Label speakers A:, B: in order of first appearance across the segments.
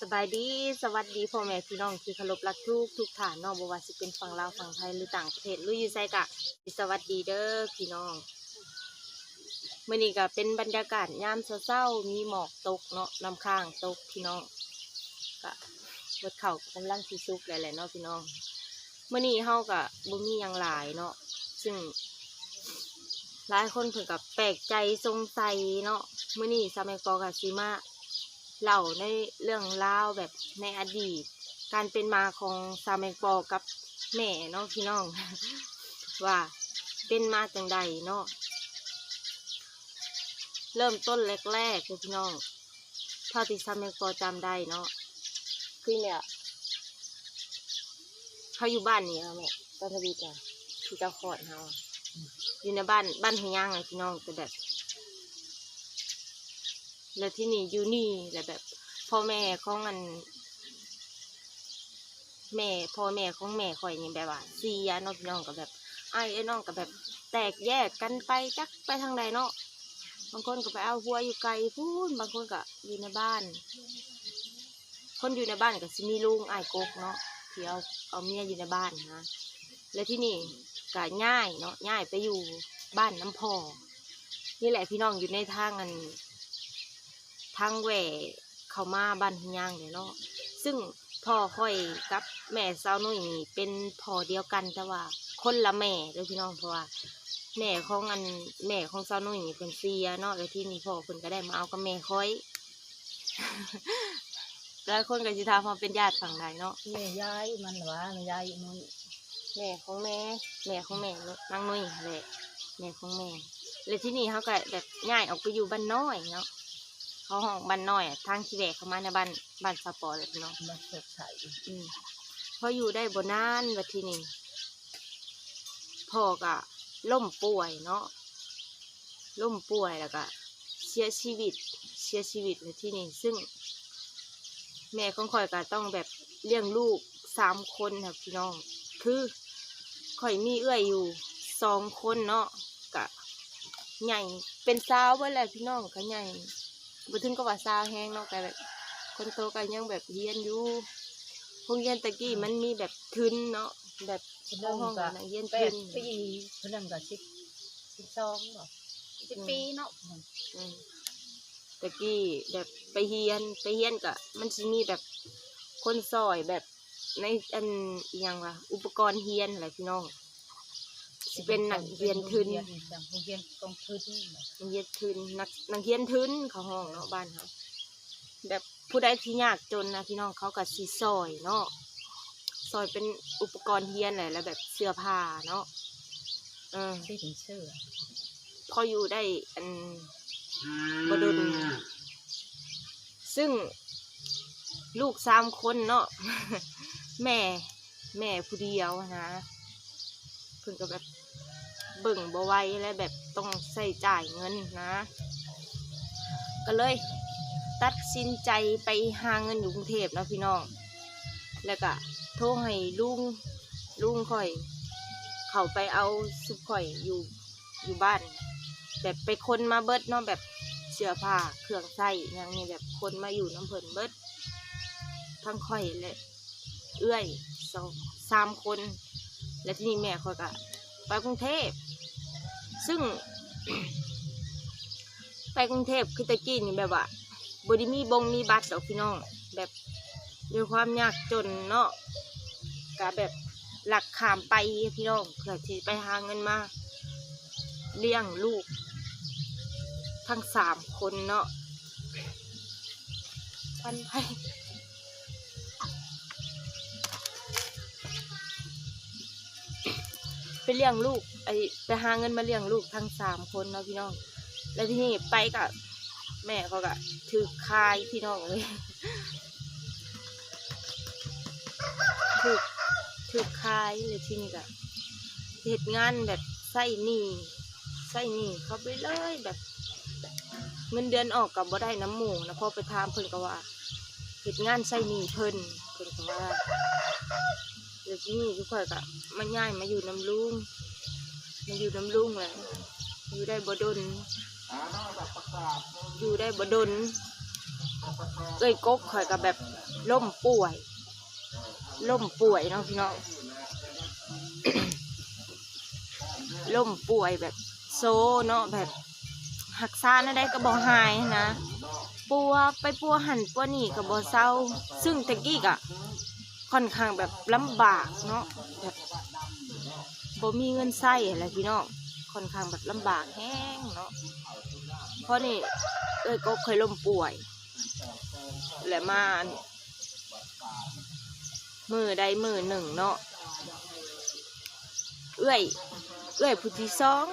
A: สบายดีสวัสดีพ่อแม่พี่น้องที่เคารพรักทุกทุกฐานนอกบว่าสิเป็นฝั่งลาวฝั่งไทยหรือต่างประเทศรืออยู่ไสกะสวัสดีเด้อพี่น้องเมื้อนี้ก็เป็นบรรยากาศยามเช้ามีหมอกตกเนาะน้ำค้างตกพี่น้องก็เบิดเข้ากำลังสิสุกแล้วแหละเนาะพี่น้องเมื้อนี้เฮาก็บ่มียังหลายเนาะซึ่งหลายคนเพิ่นกับแปลกใจสงสัยเนาะเมื้อนี้ซาแมกอกับซีมา เล่าในเรื่องราวแบบในอดีต การเป็นมาของซาแมกอกับแม่เนาะพี่น้อง ว่าเป็นมาจังใดเนาะเริ่มต้นแรกๆเลยพี่น้องเท่าที่ซาแมกอจำได้เนาะคือเนี่ยเขาอยู่บ้านนี่ค่ะแม่ตอนทวีจ้ะที่เจ้าขอดเฮาอยู่ในบ้านบ้านหย่างอะพี่น้องแต่แบบ แล้วที่นี่อยู่นี่แหละแบบ พ่อแม่ของอัน แม่พ่อแม่ของแม่ข่อยนี่แบบว่าเสียเนาะพี่น้องกับแบบไอ้ไอ้น้องกับแบบ แตกแยกกันไปจักไปทางใดเนาะบางคนก็ไปเอาหัวอยู่ไกลพูนบางคนก็อยู่ในบ้าน คนอยู่ในบ้านก็สิมีลุงไอ้ายกกเนาะที่เอาเอาเมียอยู่ในบ้านนะแล้วที่นี่ก็ง่ายเนาะง่ายไปอยู่บ้านน้ำพอนี่แหละพี่น้องอยู่ในทางอัน ทางแหวเขามาบ้านหิยางเนี่ยเนาะซึ่งพ่อค่อยกับแม่สาวนุ่ยนี่เป็นพ่อเดียวกันแต่ว่าคนละแม่เลยพี่น้องเพราะว่าแม่ของอันแม่ของสาวนุ่ยนี่เป็นเสียเนาะแล้วที่นี่พ่อคนก็ได้มาเอากับแม่ค่อยหลายคนก็สิถามว่าเป็นญาติฝั่งใดเนาะ
B: แม่ยายมันหวาแม่ยายมัน
A: แม่ของแม่แม่ของแม่นางนุ้ยแหละแม่ของแม่แล้วที่นี่เขาก็แบบย้ายออกไปอยู่บ้านน้อยเนาะ เขาห้องบ้านน้อยอะทางที่แบกเข้ามาในบ้านบ้านสปอร์เลยพี่น้อง
B: มันสดใส
A: อืมพออยู่ได้บนานแบบที่นี่พ่อก็ล่มป่วยเนาะล่มป่วยแล้วก็เสียชีวิตเสียชีวิตเลยที่นี่ซึ่ง แม่ของข่อยก็ต้องแบบเลี้ยงลูกสามคนครับพี่น้อง คือข่อยมีเอื้อยอยู่สองคนเนาะกะใหญ่เป็นสาวเบิ่แหละพี่น้องก็ใหญ่ บ่ถึงก็ว่าสาวแห้งเนาะแต่แบบ คนโตก็ยังแบบเรียนอยู่โรงเรียนตะกี้มันมีแบบทุนเนาะแบบ
B: คน
A: ห้
B: นึ
A: อง
B: ง
A: ห้อง
B: ก็
A: นักเรียน
B: แป
A: ทุ
B: ด
A: น
B: ปีคนนึงก็สิบสิบสองบ่สิบปีเนาะ
A: อืมตะกี้แบบไปเฮียนไปเฮียนก็มันสิมีแบบคนซอยแบบในอันอหยังวะอุปกรณ์เฮียนอะไรพี่น้อง สิเป็นนักเรียนทุน
B: โรงเรียจังเรียนกองทุนบ่
A: นักเรียนทุนนักนักเรียนทุนเขาห้องเนาะบ้านเขาแบบผู้ใดที่ยากจนนะพี่น้องเขาก็สิซอยเนาะซอยเป็นอุปกรณ์เฮียนแหละแล้วแบบเสื้อผ้าเนาะเออ
B: ที่ถึงเสื้อ
A: พออยู่ได้อันบดนซึ่งลูกสามคนเนาะแม่แม่ผู้เดียวนะ เพิ่งก็แบบเบิ่งบ่ไหวและแบบต้องใส่จ่ายเงินนะ ก็เลย ตัดสินใจไปหาเงินอยู่กรุงเทพนะพี่น้อง แล้วก็โทรให้ลุงลุงข่อย เขาไปเอาสุข่อยอยู่อยู่บ้าน แบบไปคนมาเบิดเนาะแบบเสื้อผ้าเครื่องใส่อย่างนี้แบบคนมาอยู่น้ำเพิ่นเบิดทั้งข่อยและเอื้อยสองสามคน และที่นี่แม่ข่อยก็ไปกรุงเทพ ซึ่ง ไปกรุงเทพคือตะกี้นี่แบบว่าบไดิมีบงมีบัตรดอกพี่น้อง แบบด้วยความยากจนเนาะกะแบบหลักขามไปพี่น้องเพื่อที่ไปหาเงินมาเลี้ยงลูก ทั้งสามคนเนาะพันไป ไปเลี้ยงลูก ไอไปหาเงินมาเลี้ยงลูกทั้งสามคนเนาะพี่น้อง แล้วที่นี่ไปกับแม่เขาก็ถือคายพี่น้องเลยถือถือคายเลยที่นี่ก็เหตุงานแบบใส่หนี้ใส่หนี้เขาไปเลยแบบ เงินเดือนออกกับบ่ได้น้ำหมูนะพอไปถามเพิ่นก็ว่าเหตุงานใส่หนี้เพิ่นเพิ่นก็ว่า ดี๋ยวที่นี่ทุกคนก็มาย้ายมาอยู่น้ำลุงมาอยู่น้ำลุงแหละอยู่ได้บ่ดนอยู่ได้บ่ดนเอ้ยกกข่อยก็แบบล่มป่วย ล่มป่วยเนาะพี่น้องล่มป่วยแบบโซเนาะแบบหักษาได้ก็บ่หายนะ ปัวไปปัวหันปัวนี่ก็บ่เศร้า ซึ่งตะกี้ก็ ค่อนข้างแบบลำบากเนาะแบบบ่มีเงินใช้อะไรพี่น้องค่อนข้างแบบลำบากแห้งเนาะเพราะนี่เอ้ยก็เคยล้มป่วยและมามือใดมือหนึ่งเนาะเอื้อย เอื้อยผู้ที่สอง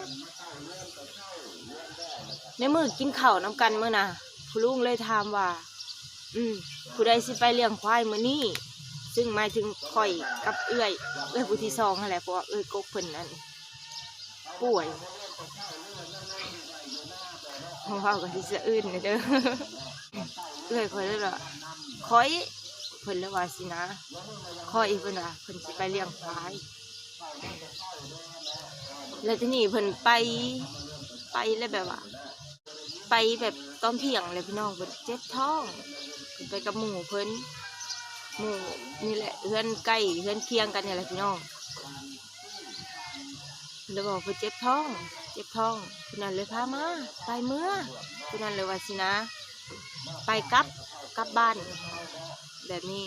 A: ในมือกินข้าวน้ำกันมื้อน่ะผู้ลุงเลยถามว่า อืมผู้ใดสิไปเลี้ยงควายมื้อนี้ ซึ่งหมายถึงข่อยกับเอื้อย เอื้อยผู้ที่สองนั่นแหละเพราะว่าเอื้อยกกเพิ่นนั่นป่วยเพราะว่าก็สิสะอื่นนะเด้อเอื้อยข่อยเลยว่าข่อยเพิ่นเลยว่าสินะข่อยเพิ่นว่าเพิ่นสิไปเลี้ยงควาย แล้วที่นี้เพิ่นไปไปแล้วแบบว่า ไปแบบตอนเที่ยงเลยพี่น้องเพิ่นเจ็บท้องเพิ่นไปกับหมู่เพิ่น หมู่นี่แหละเพื่อนใกล้เพื่อนเคียงกันนี่แหละพี่น้องแล้วบอกเพิ่นเจ็บท้อง เจ็บท้องพี่นั่นเลยพามา ไปเมื่อพี่นั่นเลยว่าสินะ ไปกลับกลับบ้าน แบบนี้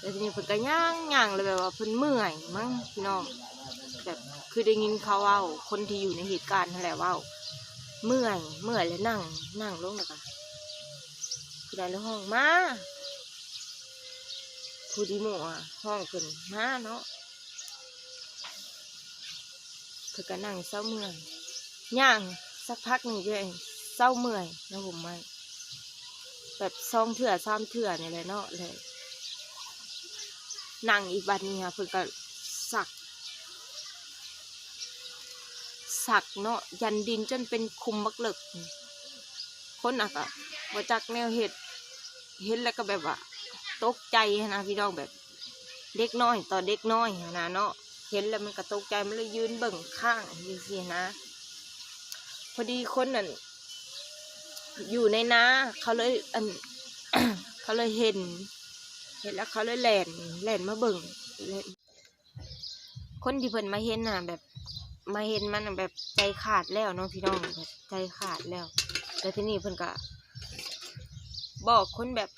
A: แล้วทีนี้เพิ่นก็ย่างย่างเลยแบบว่าเพิ่นเมื่อยมั้งพี่น้องแบบคือได้ยินเขาเว้าคนที่อยู่ในเหตุการณ์นั่นแหละเว้าเมื่อยเมื่อยแล้วนั่ง นั่งลงแล้วก็คือได้แล้วห้องมา ผู้ดีหมู่อะห้องขึ้นมาเนาะคือก็นั่งเศร้าเมื่อยย่างสักพักหนึ่งก็เศร้าเมื่อยนะผมไม่แบบซองเถื่อซ้ำเถื่อนี่แหละเนาะเลยนั่งอีกบัดนี้ค่ะเพิ่นก็สัก สักเนาะยันดินจนเป็นคุมบักเหลึกคนอะก็บ่จักแนวเห็ดเห็นแล้วก็แบบว่า ตกใจนะพี่น้องแบบเด็กน้อยต่อเด็กน้อยนะเนาะเห็นแล้วมันก็ตกใจมันเลยยืนเบิ่งข้างอยู่สินะ พอดีคนนั่นอยู่ในนาเขาเลยอันเขาเลยเห็น เห็นแล้วเขาเลยแหลนแหลนมาเบิ่งคนที่เพิ่นมาเห็นน่ะแบบ มาเห็นมันแบบใจขาดแล้วเนาะพี่น้องแบบใจขาดแล้วแล้วทีนี้เพิ่นก็บอกคนแบบ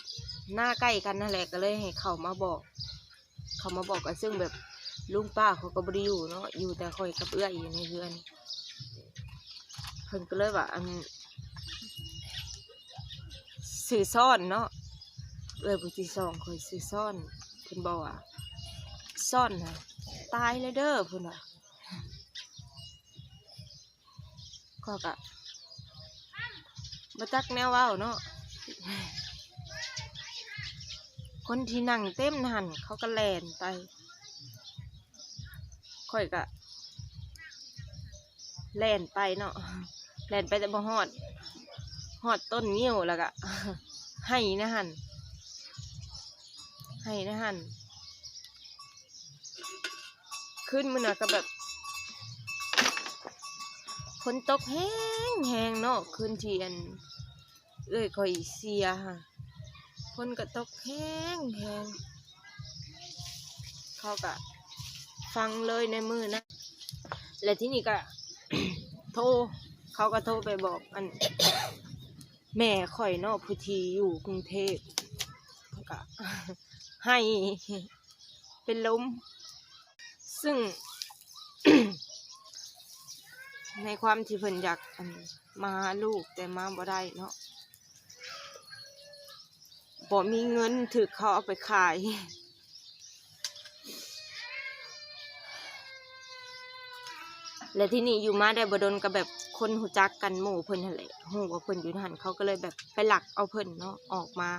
A: หน้าใกล้กันนั่นแหละก็เลยให้เขามาบอก เขามาบอกกันซึ่งแบบลุงป้าเขาก็บริอยู่เนาะอยู่แต่คอยกับเอื้อยอยู่ในเรือนเพิ่นก็เลยว่าอันสื่อซ่อนเนาะเออยผู้ที่สองคอยสื่อซ่อนเพิ่นบอกว่าซ่อนนะตายเลยเด้อเพิ่นว่าก็กะมาจักแนวว้าเนาะ คนที่นั่งเต็มหันเขาก็แลนไปค่อยกะแลนไปเนาะแลนไปแต่บ่ฮอดฮอดต้นเงี้ยวแล้วก็ให้นะหันให้นะหันขึ้นมือนะก็แบบฝนตกแห้งแห้งเนาะคืนเทียนเอ้ยคอยเสียค่ะ ฝนก็ตกแห้งแห้งเขาก็ฟังเลยในมือนะ และที่นี่ก็โทรเขาก็โทรไปบอกอัน แม่ข่อยนาะผู้ทีอยู่กรุงเทพก็ให้เป็นล้ม ซึ่ง ในความที่เพิ่นอยากมาหาลูกแต่มาบ่ได้เนาะ บ่มีเงินถือเขาเอาไปขาย และที่นี่อยู่มาได้บดนกับแบบคนหูจักกันหมู่เพิ่นนั่นแหละฮู้ว่าเพิ่นอยู่หันเขาก็เลยแบบไปหลักเอาเพิ่นเนาะออกมา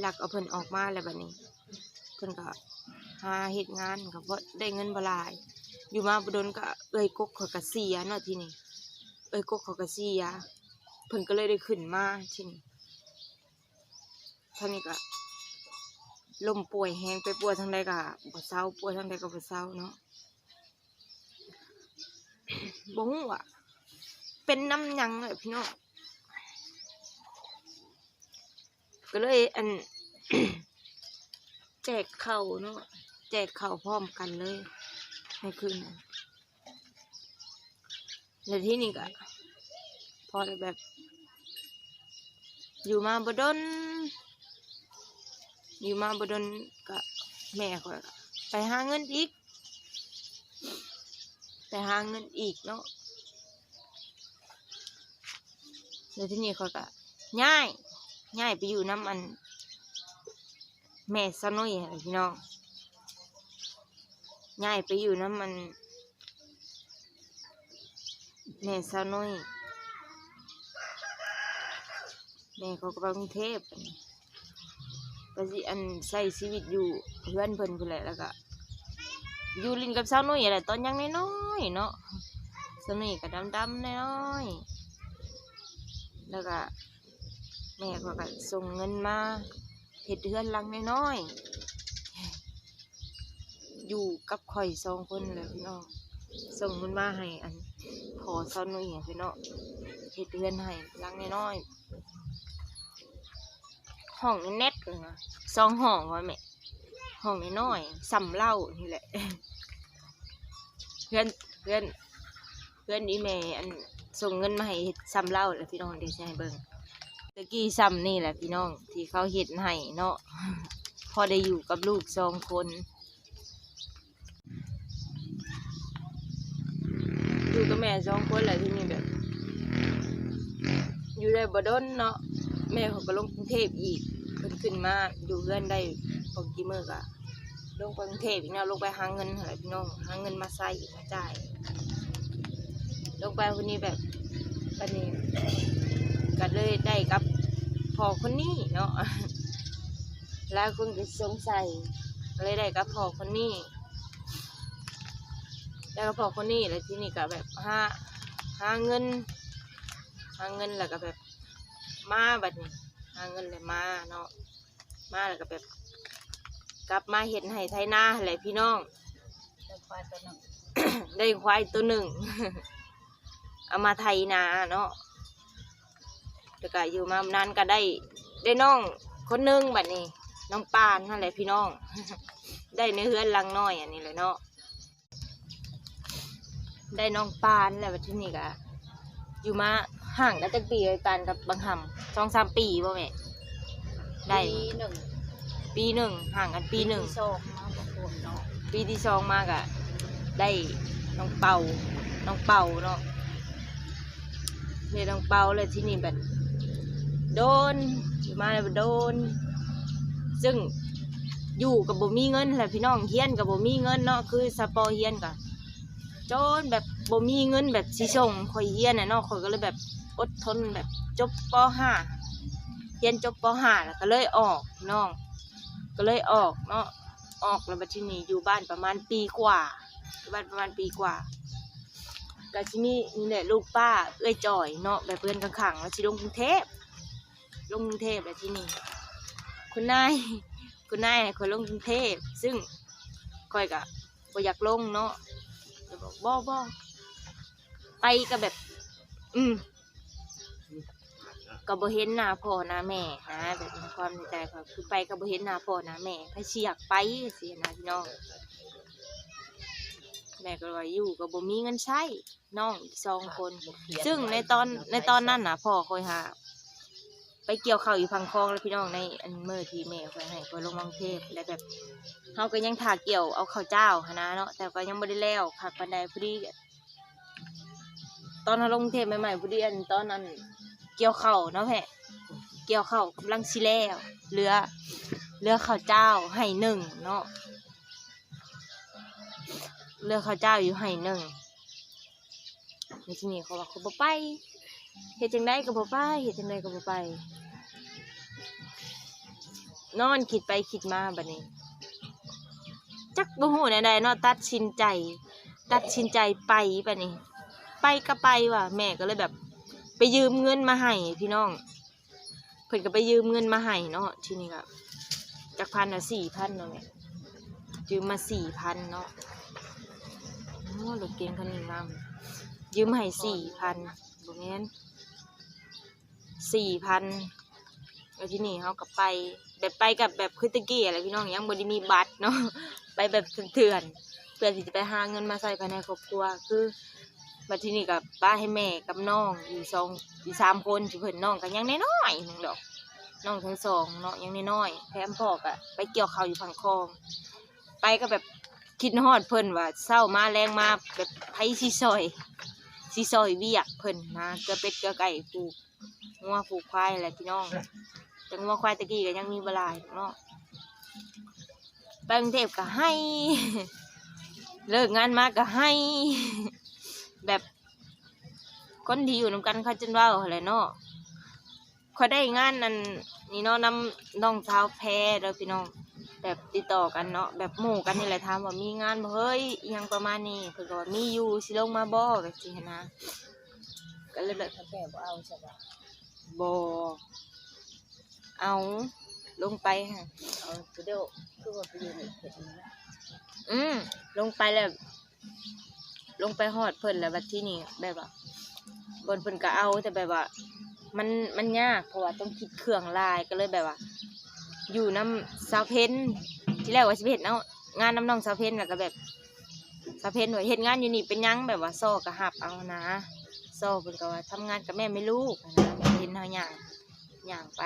A: หลักเอาเพิ่นออกมาแล้วบัดนี้ เพิ่นก็หาเฮ็ดงานก็บ่ได้เงินบลาย อยู่มาบดนก็เอ้ยกกขาก็เสียเนาะที่นี่เอ้ยกกขาก็เสียเพิ่นก็เลยได้ขึ้นมาที่นี่ ท่านี้ก็ลมป่วยแฮงไปป่วยทางใดก็บ่เศร้าป่วยทางใดก็บ่เศร้าเนาะบ่ฮู้ว่าเป็นน้ำยังเลยพี่น้องก็เลยอัน แจกเข่าเนาะแจกเข่าพร้อมกันเลยในคืนนั้นแล้วที่นี่ก็พอแบบ อยู่มาบดน อยู่มาบดนก็แม่ก็ไปหาเงินอีก ไปหาเงินอีกเนาะแล้วที่นี่เขาก็ย้ายย้ายไปอยู่น้ำอัน แม่ซะหน่ยพี่น้องย้ายไปอยู่น้ำมันแม่ซะหน่ยแม่เขาก็ไปกรุงเทพ ก็สิอันใช้ชีวิตอยู่เพื่อนเพิ่นเพิ่นแหละแล้วก็อยู่ลินกับสาวน้อยอะไรตอนยังน้อยๆเนาะสาวน้อยก็ดำๆน้อยๆแล้วก็แม่ก็ก็ส่งเงินมาเฮ็ดเฮือนลังน้อยๆอยู่กับข่อยสองคนเลยพี่น้องส่งเงินมาให้อันขอสาวน้อยพี่น้องเฮ็ดเฮือนให้ลังน้อยๆ ห้องเน็ตเลยนะสองห้องว่าแม่ห้องน้อยๆสำเล่านี่แหละเพื่อนเพื่อนเพื่อนอีเมอันส่งเงินมาให้เฮ็ดซ้ำเล่าแหละพี่น้องเดี๋ยวจะให้เบิ่งตะกี้ซ้ำนี่แหละพี่น้องที่เขาเฮ็ดให้เนาะพอได้อยู่กับลูกสองคนอยู่กับแม่สองคนแหละที่นี่แบบ อยู่ได้บ่ดนเนาะ แม่เขาก็ลงกรุงเทพอีกเพิ่นขึ้นมาอยู่เพื่อนได้พอกี่มื้อก็ลงไปกรุงเทพอีกเนาะลงไปหาเงินอะไรพี่น้องหาเงินมาใส่อีกมาจ่ายลงไปคนนี้แบบปันนี้ก็เลยได้กับพ่อคนนี้เนาะหลายคนก็สงสัยเลยได้กับพ่อคนนี้ได้กับพ่อคนนี้แล้วที่นี่ก็แบบหาหาเงินหาเงินแล้วก็แบบ มาแบบนี้หาเงินเลยมาเนาะมาแล้วก็แบบ กลับมาเห็นไห้ไทยนาแหละพี่น้อง
B: เดินควายตัวหนึ่ง
A: ได้ควายตัวหนึ่ง เอามาไทยนาเนาะแล้วก็อยู่มานานก็ได้ได้น้องคนหนึงบัดนี้ น้องปานนั่นแหละพี่น้อง ได้ในเฮือนหลังน้อยอันนี้เลยเนาะได้น้องปานแล้วบัดที่นี่ก็อยู่มา ห่างกันจักปีเลยปานกับบางหำสองสามปีบ่แม่ได้
B: ปีหนึ่ง
A: ปีหนึ่งห่างกันปีหนึ่ง
B: ที่สองเนาะบางคนเนาะ
A: ปีที่สองมากอะได้น้องเป่าน้องเป่าเนาะเลยน้องเป่าเลยที่นี่แบบโดนอยู่มาเลยโดน ซึ่งอยู่กับบ่มีเงินแหละพี่น้องเฮียนกับบ่มีเงินเนาะคือสปอเฮียนกับจนแบบบ่มีเงินแบบสิส่งข่อยเฮียนน่ะเนาะข่อยก็เลยแบบ อดทนแบบจบปห้าเฮียนจบปห้าแล้วก็เลยออกน้อง ก็เลยออกเนาะออกแล้วบัดทีนี้อยู่บ้านประมาณปีกว่าอยู่บ้านประมาณปีกว่าก็ที่นี่นี่แหละลูกป้าเอ้ยจ่อยเนาะแบบเพื่อนกังขังแล้วชิลงกรุงเทพลงกรุงเทพแล้วที่นี่คุณนายคุณนายคอยลงกรุงเทพซึ่งคอยกะบ่อยากลงเนาะบอกบ่บ่ไปก็แบบ อืม ก็บ่เห็นหน้าพ่อหน้าแม่นะแบบในความในใจเขาคือไปก็บ่เห็นหน้าพ่อหน้าแม่ไปเชียากไปสินะพี่น้องแม่ก็ว่าอยู่ก็บ่มีเงินใช้น้องอีกสองคน ซึ่งในตอนในตอนนั้นน่ะพ่อคอยหา ไปเกี่ยวข้าวอยู่พังคลองแล้วพี่น้องในอันเมื่อที่แม่คอยให้คอยลงกรุงเทพแล้วแบบเฮาก็ยังถ่าเกี่ยวเอาข้าวเจ้าหั้นนะเนาะแต่ก็ยังบ่ได้แล้วผักปันไดพอดีตอนเฮาลงกรุงเทพใหม่ๆพอดีอันตอนนั้น เกี่ยวเข้าเนาะแพ่เกี่ยวเข้ากำลังสิแล้วเหลือเหลือข้าวเจ้าให้หนึ่งเนาะเลือข้าวเจ้าอยู่ให้หนึ่งในที่นี้เขาว่าเขาบ่ไปเฮ็ดจังไดก็บ่ไปเฮ็ดจังไดก็บ่ไป นอนคิดไปคิดมาบัดนี้ จักบ่ฮู้แนวใดเนาะตัดสินใจ ตัดสินใจไปบัดนี้ ไปก็ไปว่ะแม่ก็เลยแบบ ไปยืมเงินมาให้พี่น้อง เพิ่นก็ไปยืมเงินมาให้เนาะทีนี้ก็จากพันอะสี่พันเนาะแม่ยืมมาสี่พันเนาะโอ้รถเก๋งคันนี้งามยืมให้สี่พันบ่แม่นสี่พันแล้วที่นี่เขาก็ไป แบบไปกับแบบคือตะกี้อะไรพี่น้องยังบ่ได้มีบัตรเนาะไปแบบเถื่อนเพื่อที่จะไปหาเงินมาใส่ภายในครอบครัวคือ บัดที่นี่กับป้าให้แม่กับน้องอยู่สองอยู่สามคนสิเพิ่นน้องก็ยังน้อยๆหนึงดอกน้องทั้งสองเนาะยังน้อยๆแถมพ่อก็ไปเกี่ยวข้าวอยู่ฝั่งคลอง ไปก็แบบคิดฮอดเพิ่นว่าเศร้ามาแรงมาแบบไผสิซอยสิซอยเวียกเพิ่นนะเกลือเป็ดเกลือไก่ปลูกงัวปลูกควายอะไรพี่น้องแต่งัวควายตะกี้ก็ยังมีเวลาอยู่เนาะไปกรุงเทพก็ให้ เลิกงานมาก็ให้ แบบคนที่อยู่นำกันเขาจนเว่าอะไรเนาะเขาได้งานนั่นนี่เนาะน้ำน้องสาวแพรเด้อพี่น้องแบบติดต่อกันเนาะแบบหมู่กันนี่แหละถามว่ามีงานบ่เฮ้ยอิหยังประมาณนี้เพิ่นก็ว่ามีอยู่สิลงมาบ่แบบสิหั้นนะก็เลยแบบ
B: ถ้าแก่บ่เอาใช่ปะ
A: บ่เอาลงไปฮะ
B: เอาคือเดียวคือว่าไปอยู่ในเขตนี้นะ
A: อืมลงไปแล้ว ลงไปฮอดเพิ่นแล้วบัดที่นี่แบบว่าบนเพิ่นก็เอาแต่แบบว่า มันมันยากเพราะว่าต้องคิดเครื่องลายก็เลยแบบว่า อยู่น้ำสาวเพนที่แรกว่าสิไปเฮ็ดเนาะงานน้ำน้องสาวเพนแล้วก็แบบสาวเพนว่าเฮ็ดงานอยู่นี่เป็นยังแบบว่าซ้อก็หับเอานะซ้อเพิ่นก็ว่าทำงานกับแม่ไม่ลูกนะแบบเห็นเฮาย่างย่างไป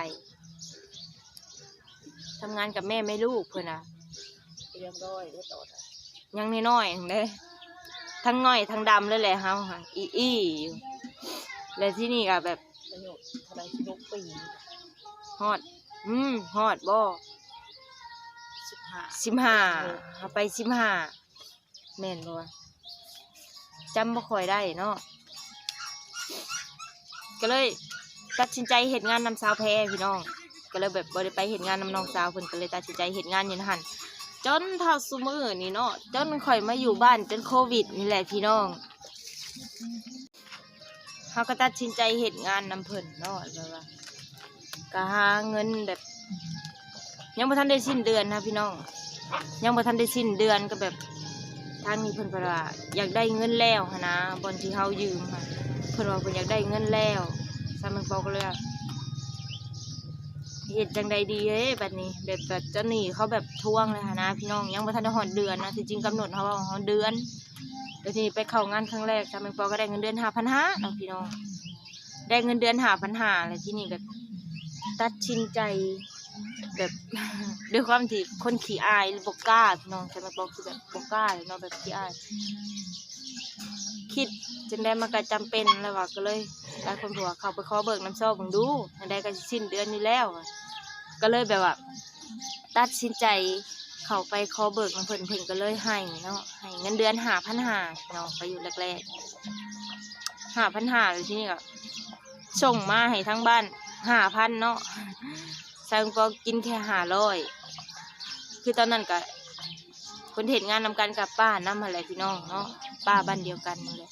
A: ทำงานกับแม่ไม่ลูกเพิ่นนะ
B: เรียบร้อยเรียบร้อย
A: ยังน้อยๆทั้งเด้ ทั้งน้อยทั้งดำเลยแหละเฮาค่ะอีอีอยู่แล้วที่นี่ก็แบบ
B: อายุเท่าไหรสิบหกปี
A: ฮอด อืมฮอดบ่
B: สิบห้า
A: สิบห้าเอาไปสิบห้าแม่นบ่วะจำบ่ค่อยได้เนาะก็เลยตัดสินใจเฮ็ดงานนำสาวแพรพี่น้อง ก็เลยแบบบ่ได้ไปเฮ็ดงานนำน้องสาวเพิ่นก็เลยตัดสินใจเฮ็ดงานอยู่นั่นหั่น จนเท่าซุมือนี่เนาะจนข่อยมาอยู่บ้านจนโควิดนี่แหละพี่น้องเฮาก็ตัดสินใจเฮ็ดงานนำเพิ่นเนาะแบบว่าก็หาเงินแบบ ยังบ่ทันได้สิ้นเดือนนะพี่น้อง ยังบ่ทันได้สิ้นเดือนก็แบบทางนี้เพิ่นเพนว่าอยากได้เงินแล้วนะบอนที่เฮายืมค่ะเพิ่นว่าเพิ่นอยากได้เงินแล้วซามันบอกก็เลยว่า เฮ็ดจังใดดีเอ้บัดนี้แบบแบบเจ้าหนี้เขาแบบทวงเลยหั้นะ พี่น้องยังบ่ทันได้ฮอดเดือนนะที่จริงกำหนดเขาว่าฮอดเดือนแล้วทีนี้ไปเข้างานครั้งแรกซามันบอก็ได้เงินเดือน5,500เนาะพี่น้อง ได้เงินเดือน5,500แล้วที่นี่ก็ตัดสินใจแบบ ด้วยความที่คนขี้อายบกกล้าพี่น้องใช่ไหมบอกคือแบบบกกล้าเนาะแบบขี้อาย คิดจนได้มาก็จำเป็นแล้วว่าก็เลยหลายคนบอกว่าเขาไปขอเบิกน้ำซอบมึงดูอันใดก็สิ้นเดือนนี้แล้ว ก็เลยแบบว่าตัดสินใจเขาไปขอเบิกน้ำเพิ่นเพิ่นก็เลยให้เนาะให้เงินเดือนหาพันหาเนาะไปอยู่แรกๆหาพันหาเลยที่นี่ก็ส่งมาให้ทั้งบ้านหาพันเนาะซังก็กินแค่หาร้อยคือตอนนั้นก็ คนเห็นงานนำกันกับป้าน้ำอะไรพี่น้องเนาะป้าบ้านเดียวกันนั่นแหละ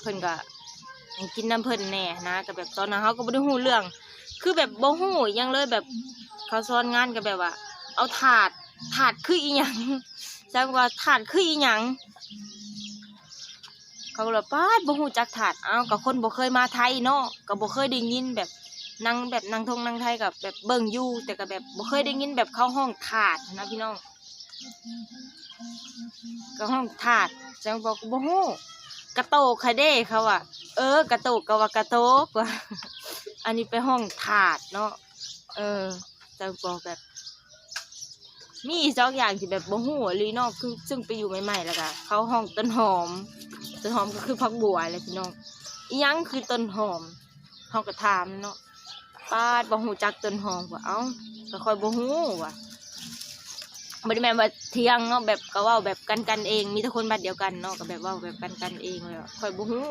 A: เพิ่นก็กินน้ำเพิ่นแน่นะแต่แบบตอนนั้นเขาก็บ่ได้ฮู้เรื่อง คือแบบบ่ฮู้ยังเลยแบบเขาสอนงานกันแบบว่า เอาถาดถาดคืออีหยังซังว่าถาดคืออีหยังเขาก็เลยป้าบ่ฮู้จักถาดเอากับคนบ่เคยมาไทยเนาะก็บ่เคยได้ยินแบบ นั่งแบบนั่งทงนั่งไทยกับแบบเบิ่งอยู่แต่ก็แบบบ่เคยได้ยินแบบเข้าห้องถาดนะพี่น้อง ก็ห้องถาดจังบอกบ่ฮู้กระโตกค่ะเด้เขาอะเออกระโตกก็ว่ากระโตกว่าอันนี้ไปห้องถาดเนาะเออจังบอกแบบ มีอีกสองอย่างที่แบบบ่ฮู้ลยเนาะคือซึ่งไปอยู่ใหม่ๆแล้วก็เขาห้องต้นหอมต้นหอมก็คือผักบัวอะไรพี่น้องยังคือต้นหอมเฮาก็ถามเนาะ ปาดบ่ฮู้จักต้นหอมว่าเอ้าก็คอยบ่ฮู้ว่ะบ่ได้แม่นว่าเที่ยงเนาะแบบก็ว้าแบบกันกันเอง มีแต่คนบ้านเดียวกันเนาะก็แบบว้าแบบกันกันเองเลยคอยบ่ฮู้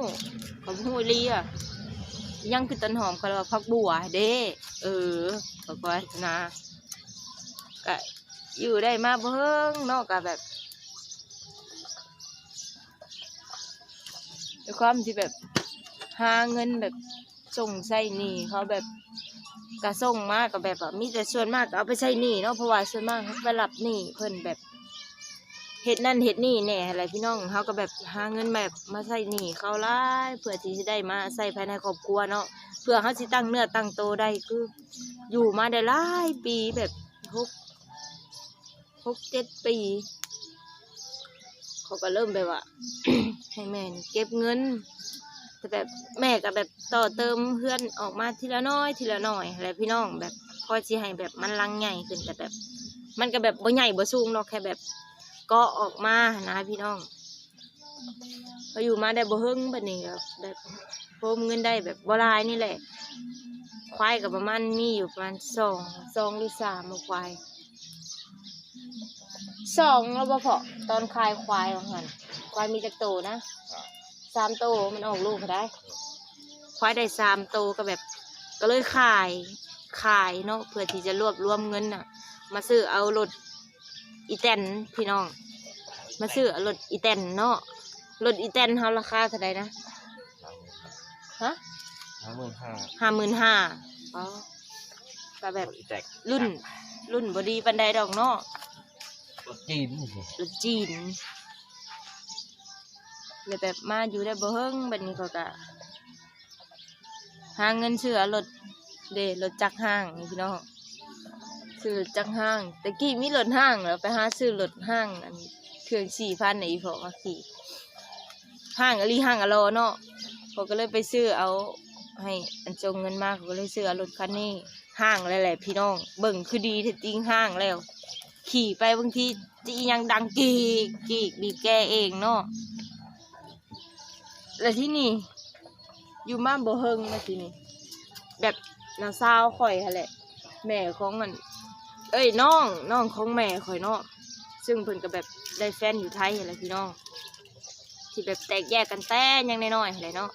A: ค่อยบ่ฮู้อีหลีอะยังคือต้นหอมเขาเรียกว่าผักบัวเด้เออก็ก็นะก็อยู่ได้มาเบิ่งเนาะก็แบบด้วยความที่แบบหาเงินแบบ ส่งใส่หนี้เขาแบบกะส่งมากกับแบบว่ามีแต่ส่วนมากก็เอาไปใช้หนี้เนาะเพราะว่าส่วนมากเขาไปรับหนี้เพิ่นแบบเฮ็ดนั่นเฮ็ดนี่แหน่อะไรพี่น้องเขาก็แบบหาเงินแบบมาใส่หนี้เขาหลายเพื่อที่จะได้มาใส่ภายในครอบครัวเนาะเพื่อเขาสิตั้งเนื้อตั้งโตวได้คือ อยู่มาได้หลายปีแบบหกหกเจ็ดปีเขาก็เริ่มแบบว่าให้แม่นี่เก็บเงิน แต่แบบแม่ก็แบบต่อเติมเพื่อนออกมาทีละน้อยทีละน้อยอะไรพี่น้องแบบพอสิให้แบบมันลังใหญ่ขึ้นแต่แบบ มันก็แบบบ่ใหญ่บ่สูงเนาะแค่แบบก็ออกมานะพี่น้องพออยู่มาได้บ่เฮิงแบัดนี้ก็แบบโพมเงินได้แบบบ่ลายนี่แหละ ควายกับประมาณมีอยู่ประมาณสองสองหรือสามควายสองแล้วบ่พอตอนคายควายของหันควายมีจักโตนะ สามโตมันออกลูกก็ได้ ควายได้สามโตก็แบบ ก็เลยขาย ขายเนาะเพื่อที่จะรวบรวมเงินน่ะ มาซื้อเอารถอีแตนพี่น้อง มาซื้อเอารถอีแตนเนาะรถอีแตนเขาราคาเท่าไหร่นะฮะ
C: ห้าหมื่นห้า
A: ห้าหมื่นห้าอ๋อก็แบบ
C: แจก
A: รุ่น รุ่นบดีปันไดดอกเนาะ
C: รถจีน
A: รถจีน เลยแบบมาอยู่ได้บ่เฮิงบัดนี้ก็กะหาเงินซื้อรถเดรถจักห้างนี่พี่น้องซื้อรถจักห้างแต่กี้มีรถห้างแล้วไปหาซื้อรถห้างอันเครื่องสี่พันไหนพอมาขี่ห้างอลีห้างอโลเนาะพอก็เลยไปซื้อเอาให้อันจงเงินมากก็เลยซื้อรถคันนี้ห้างแล้วแหละพี่น้อง เบิ่งคือดีแท้จริงห้างแล้ว ขี่ไปบางทีจียังดังกีกกีกบีบแกเองเนาะ แล้วที่นี่ อยู่มาบ่เฮิงมาที่นี่ แบบน้าสาวข่อยหั่นแหละ แม่ของมัน เอ้ยน้องน้องของแม่ข่อยเนาะซึ่งเพิ่นก็แบบได้แฟนอยู่ไทยหั่นแหละพี่น้อง ที่แบบแตกแยกกันแต่ยังน้อยๆหั่นแหละเนาะ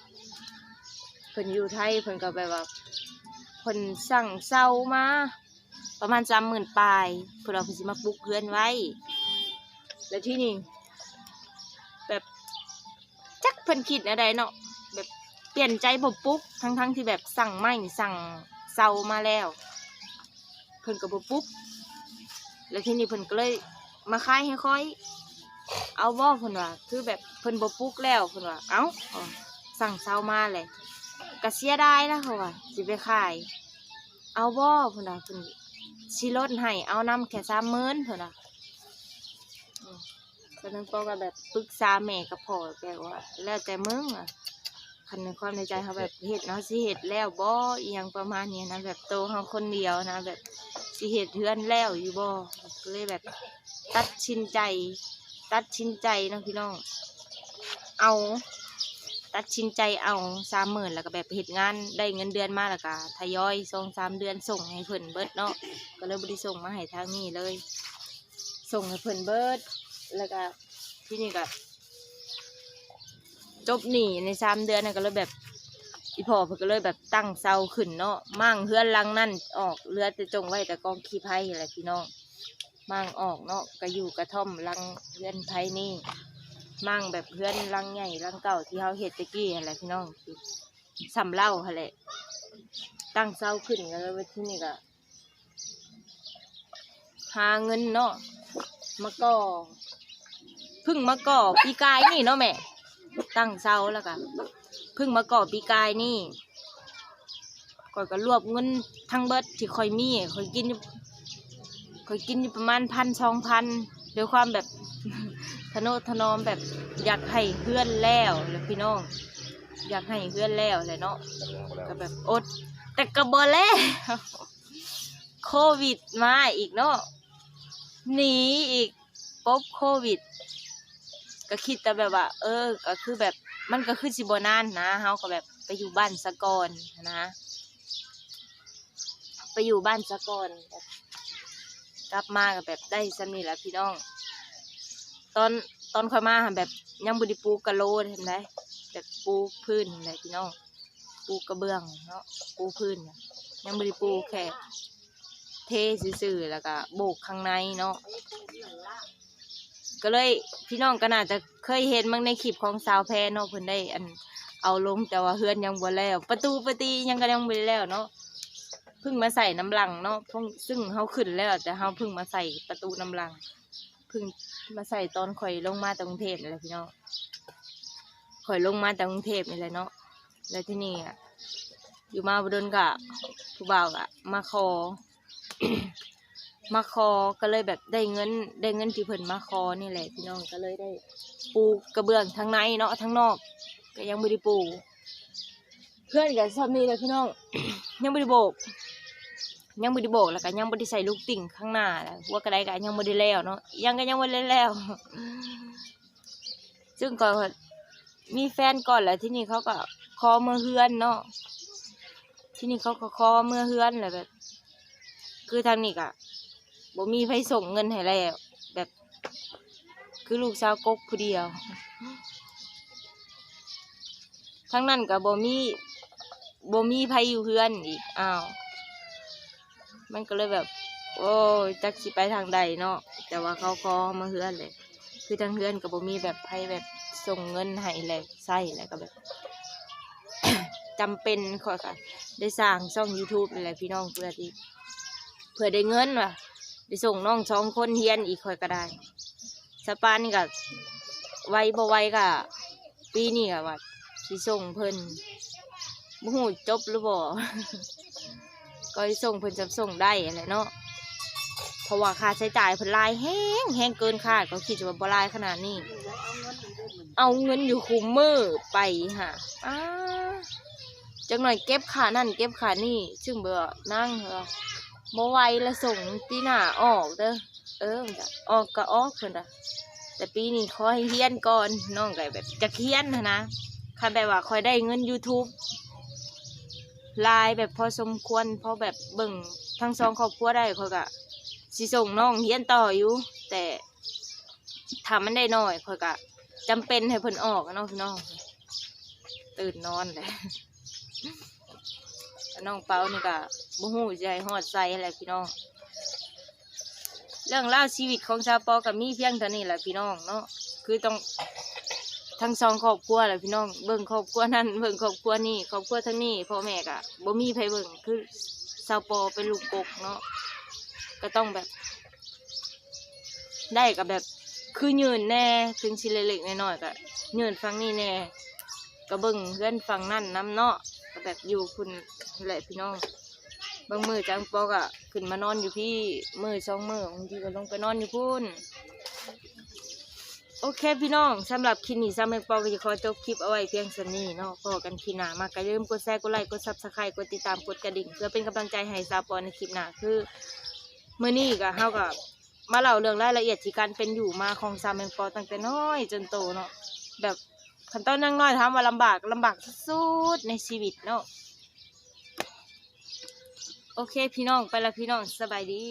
A: เพิ่นอยู่ไทยเพิ่นก็แบบว่าเพิ่นสั่งเซามาประมาณสามหมื่นปลายเพื่อเราเพิ่นสิมาปลุกเพื่อนไว้ แล้วที่นี่ พิ่นคิดอะไรเนาะแบบเปลี่ยนใจบ่ปลุกทั้งทั้งๆที่แบบสั่งไม่สั่งเซามาแล้ว เพิ่นก็บ่ปลุกแล้วที่นี่เพิ่นก็เลยมาขายให้ค่อย เอาบ่เพิ่นว่าคือแบบเพิ่นบ่ปลุกแล้วเพิ่นว่าเอ้าสั่งเซามาเลยก็เสียดายนะเขาว่าสิไปขาย เอาบ่เพิ่นว่าเพิ่นชิลดให้เอาน้ำแค่สามหมื่นเท่นั้นอืม ตอนนั้นพ่อก็แบบปรึกษาแม่กับพ่อแกว่า แล้วแต่มึงอะคันในความในใจเขาแบบเฮ็ดเนาะสิเฮ็ดแล้วบ่อียงประมาณนี้นะแบบโตเฮาคนเดียวนะ แบบสิเฮ็ดเฮือนแล้วอยู่บ่ก็เลยแบบ ตัดสินใจ ตัดสินใจนะพี่น้องเอา ตัดสินใจเอาสามหมื่นแล้วก็แบบเฮ็ดงานได้เงินเดือนมาแล้วก็ทยอยส่งสามเดือนส่งให้เพิ่นเบิดเนาะก็เลยบ่ได้ส่งมาให้ทางนี้เลย ส่งให้เพิ่นเบิด แล้วก็ที่นี่ก็จบหนีในสามเดือนน่ะก็เลยแบบอีพ่อเพิ่นก็เลยแบบตั้งเสาขึ้นเนาะมั่งเฮือนหลังนั่นออกเหลือแต่จงไว้แต่กองขี้ไผ่แหละพี่น้องมั่งออกเนาะก็อยู่กระท่อมหลังเฮือนไผ่นี่มั่งแบบเพื่อนรังใหญ่รังเก่าที่เขาเฮ็ดตะกี้อะไรพี่น้องสำเล่าหั่นแหละตั้งเศร้าขึ้นก็เลยที่นี่ก็หาเงินเนาะมาก่อ พึ่งมาก่อปีกายนี่เนาะแม่ ตั้งเศร้าแล้วก็เพึ่งมาก่อปีกายนี่ก่อยก็รวบเงินทั้งเบิดที่คอยมีคอยกินอยู่คอยกินอยู่ประมาณพันสองพันด้วยความแบบทะโนทะนอมแบบอยากให้เพื่อนแล้วแหละพี่น้อง อยากให้เพื่อนแล้วเลยเนาะก็แบบอด แต่กระบอแล้วโควิดมาอีกเนาะหนีอีกปบโควิด ก็คิดแต่แบบว่า เออ ก็คือแบบมันก็คือสิบนานนะเฮาก็แบบไปอยู่บ้านสะกอนนะ ไปอยู่บ้านสะกอนกลับมาก็แบบได้สำนี่แหละพี่น้อง ตอนตอนค่อยมาแบบยังบไดิปูกระโลเห็นไหมแบบปูพื้นอะไรพี่น้องปูกระเบื้องเนาะปูพื้นน่ะยังบไดิปูแค่เทซื่อๆแล้วก็โบกข้างในเนาะ ก็เลยพี่น้องก็น่าจะเคยเห็นมั้งในคลิปของสาวแพรเนาะเพิ่นได้อันเอาลงแต่ว่าเฮือนยังบ่แล้ว ประตูประตียังก็ยังบ่ได้แล้วเนาะเพิ่งมาใส่น้ำลังเนาะพงซึ่งเฮาขึ้นแล้ว แต่เฮาเพิ่งมาใส่ประตูน้ำลังเพิ่งมาใส่ตอนข่อยลงมาจากกรุงเทพนี่แหละพี่น้องข่อยลงมาจากกรุงเทพนี่แหละเนาะแล้วที่นี่อะอยู่มาบดนกะผู้บ่าวกะมาคอ มาคอก็เลยแบบได้เงินได้เงินที่เพิ่นมาคอนี่แหละพี่น้องก็เลยได้ปูกระเบื้องทั้งในเนาะทั้งนอก ก็ยังไม่ได้ปู เพื่อนกันซ้ำนี่เลยพี่น้อง ยังไม่ได้โบก ยังไม่ได้โบกแล้วก็ยังไม่ได้ใส่ลูกติ่งข้างหน้าแล้วหัวกระไดก็ยังไม่ได้แล้วเนาะยังก็ยังไม่ได้แล้ว ซึ่งก่อนมีแฟนก่อนแหล้วที่นี่เขาก็คอเมื่อเฮือนเนาะที่นี่เขาก็คอเมื่อเฮือนแหละแบบ คือทางนี้ก็ บ่มีไผส่งเงินให้แล้วแบบคือลูกสาวกกผู้เดียว ทั้งนั้นก็บ่มีบ่มีไผอยู่เฮือนอีกอ้าวมันก็เลยแบบ โอ้ยจักสิไปทางใดเนาะแต่ว่าเขาก็มาเฮือนเลย คือทางเฮือนก็บ่มีแบบไผแบบส่งเงินให้แหละใส่แล้วก็แบบจำเป็นขอยค่ะได้สร้างช่อง YouTube นี่แหละพี่น้องเพื่อที่เพื่อได้เงินว่ะ ได้ส่งน้องสองคนเฮียนอีกคอยก็ได้สปานนี่ก็ไวบ่ไวก็ปีนี้ก็ว่าสิส่งเพิ่นบ่ฮู้จบหรือบ่ก็ส่งเพิ่นจะส่งได้อะไรเนาะเพราะว่าค่าใช้จ่ายเพิ่นลายแฮงแฮงเกินคาดก็คิดว่าบ่ลายขนาดนี้ เอาเงินอยู่คุมมือไปฮะอ้าจังหน่อยเก็บขานั่นเก็บขานี่ซึ่งเบื่อนั่งเหรอ บ่ไหวละส่งปีหน้าออกเด้อเออมันจะออกก็ออกเพิ่นอะแต่ปีนี้ขอให้เฮียนก่อนน้องก็แบบจะเฮียนหั้นนะคันแบบว่าคอยได้เงิน YouTube ลายแบบพอสมควรพอแบบเบิ่งทั้งสองครอบครัวได้คอยก็สิส่งน้องเฮียนต่ออยู่แต่ถ้ามันได้น้อยคอยก็จำเป็นให้เพิ่นออกอะเนาะพี่น้องตื่นนอนเลยแล้ว น้องเปานี่ก็บ่ฮู้ใจฮอดใส่แหละพี่น้อง เรื่องเล่าชีวิตของชาวปอกับมีเพียงเท่านี้แหละพี่น้องเนาะคือต้องทั้งสองครอบครัวแหละพี่น้องเบิ่งครอบครัวนั้นเบิ่งครอบครัวนี้ครอบครัวทั้งนี้พ่อแม่ก็บ่มีไผเบิ่งคือชาวปอเป็นลูกกกเนาะก็ต้องแบบ ได้กับแบบคือยืนแน่ถึงสิเล็กๆน้อยๆก็ยืนฟังนี่แน่ก็เบิ่งเพื่อนฟังนั่นน้ำเนาะก็แบบอยู่คุณ แหละพี่น้องบางมือจังปอกอะขึ้นมานอนอยู่พี่มือสองมือบางทีก็ลงไปนอนอยู่พุ่นโอเคพี่น้องสำหรับคลิปนี้ซ้ำเองปอก็จะขอจบคลิปเอาไว้เพียงสันนี้เนาะพอกันคลิปหน้ามาก็อย่าลืมกดแชร์กดไลค์กดซับสไครต์กดติดตามกดกระดิ่ง เพื่อเป็นกำลังใจให้ซาปอในคลิปหน้าคือเมื่อนี้ก็เฮากับมาเล่าเรื่องรายละเอียดที่การเป็นอยู่มาของซามเองปอตั้งแต่น้อยจนโตเนาะแบบขันต้นนั่งน้อยทำว่าลำบากลำบากสุดในชีวิตเนาะ โอเคพี่น้องไปละพี่น้องสบายดี